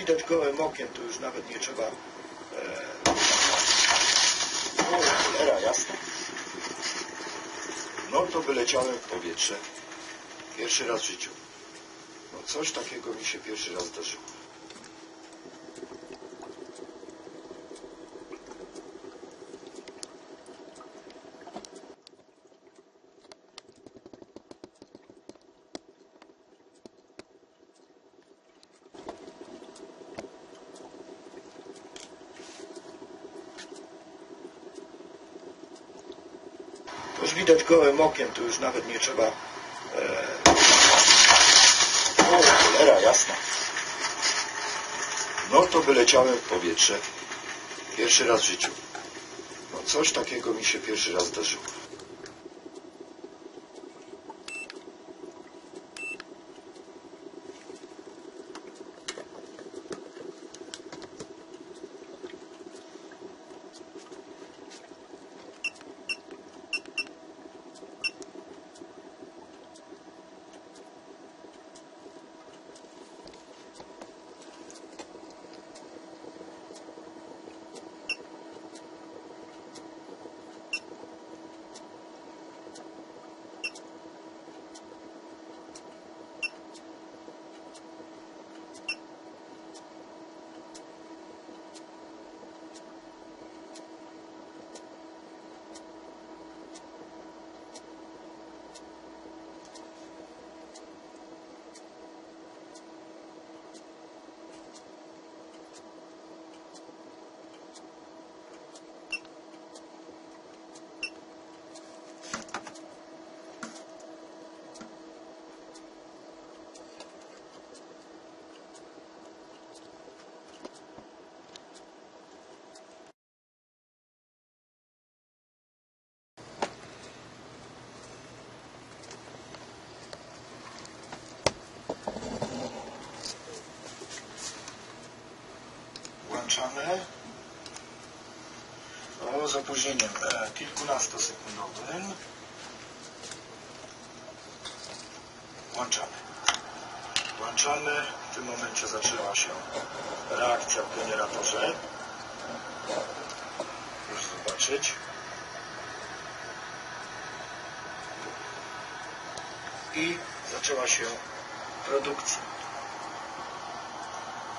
widać gołym okiem, to już nawet nie trzeba... E... O, cholera, jasne. No to wyleciałem w powietrze. Pierwszy raz w życiu. No coś takiego mi się pierwszy raz zdarzyło. Już widać gołym okiem, to już nawet nie trzeba... E... O, cholera, jasna. No to wyleciałem w powietrze. Pierwszy raz w życiu. No coś takiego mi się pierwszy raz zdarzyło. O, z opóźnieniem e, kilkunastosekundowym. Włączamy. Włączamy. W tym momencie zaczęła się reakcja w generatorze. Proszę zobaczyć. I zaczęła się produkcja.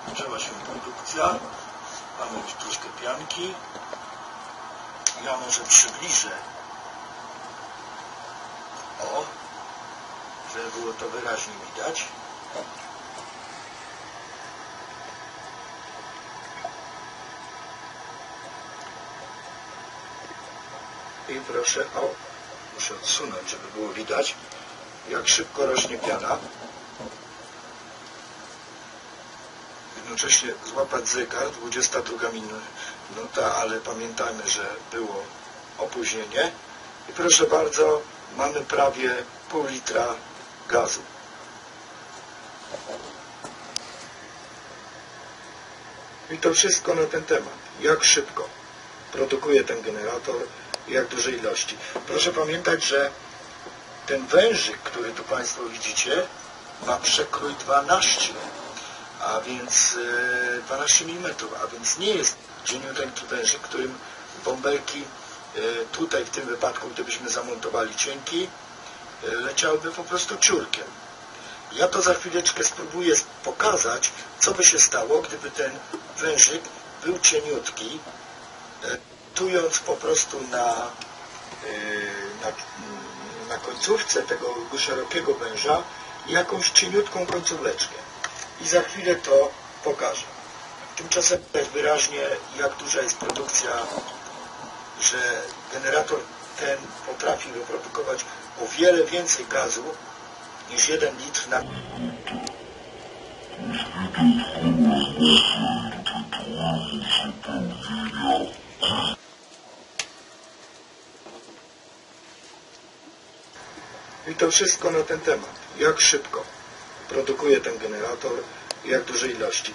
Zaczęła się produkcja. Mamy troszkę pianki. Ja może przybliżę. O, żeby było to wyraźnie widać. I proszę, o, muszę odsunąć, żeby było widać, jak szybko rośnie piana. Jednocześnie złapać zegar, 22 minuta, ale pamiętajmy, że było opóźnienie. I proszę bardzo, mamy prawie pół litra gazu. I to wszystko na ten temat. Jak szybko produkuje ten generator, jak duże ilości. Proszę pamiętać, że ten wężyk, który tu Państwo widzicie, ma przekrój 12 a więc 12 mm, a więc nie jest cieniuteńki wężyk, którym bąbelki e, tutaj w tym wypadku, gdybyśmy zamontowali cienki, e, leciałyby po prostu ciurkiem. Ja to za chwileczkę spróbuję pokazać, co by się stało, gdyby ten wężyk był cieniutki, e, tując po prostu na, na, na końcówce tego szerokiego węża jakąś cieniutką końcóweczkę i za chwilę to pokażę. Tymczasem widać wyraźnie, jak duża jest produkcja, że generator ten potrafi wyprodukować o wiele więcej gazu niż 1 litr na I to wszystko na ten temat. Jak szybko produkuje ten generator, jak duże ilości.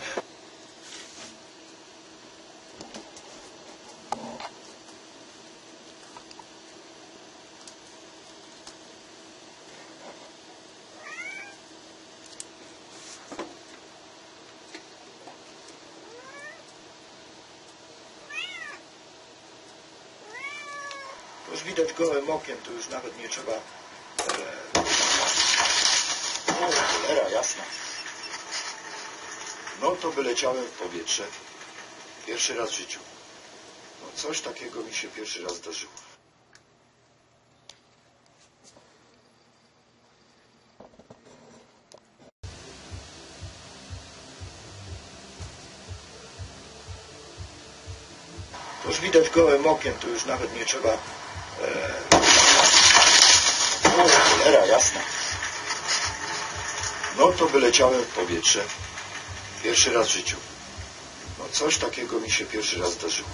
już widać gołym okiem, to już nawet nie trzeba jasna. No to wyleciałem w powietrze. Pierwszy raz w życiu. No coś takiego mi się pierwszy raz zdarzyło. to już widać gołym okiem, tu już nawet nie trzeba... E, O, cholera, jasna. No to wyleciałem w powietrze. Pierwszy raz w życiu. No coś takiego mi się pierwszy raz zdarzyło.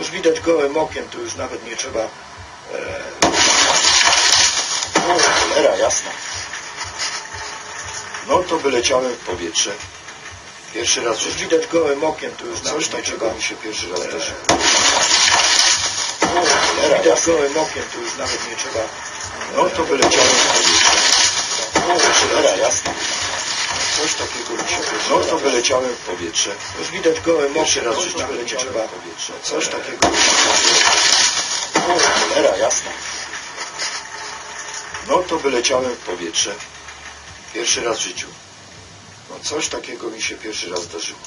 już widać gołym okiem, tu już nawet nie trzeba... E, O, cholera, jasna. No to wyleciałem w powietrze. Pierwszy raz to już widać gołym okiem, tu już Coś takiego trzeba... mi się pierwszy raz zdarzyło. O, widać gołym okiem, tu już nawet nie trzeba... No to wyleciałem w powietrze. O, cholera, jasna. Coś takiego mi się No to wyleciałem w powietrze. To już widać gołym okiem, raz już nawet nie trzeba... Coś takiego mi się O, cholera, jasna. No to wyleciałem w powietrze. Pierwszy raz w życiu. No coś takiego mi się pierwszy raz zdarzyło.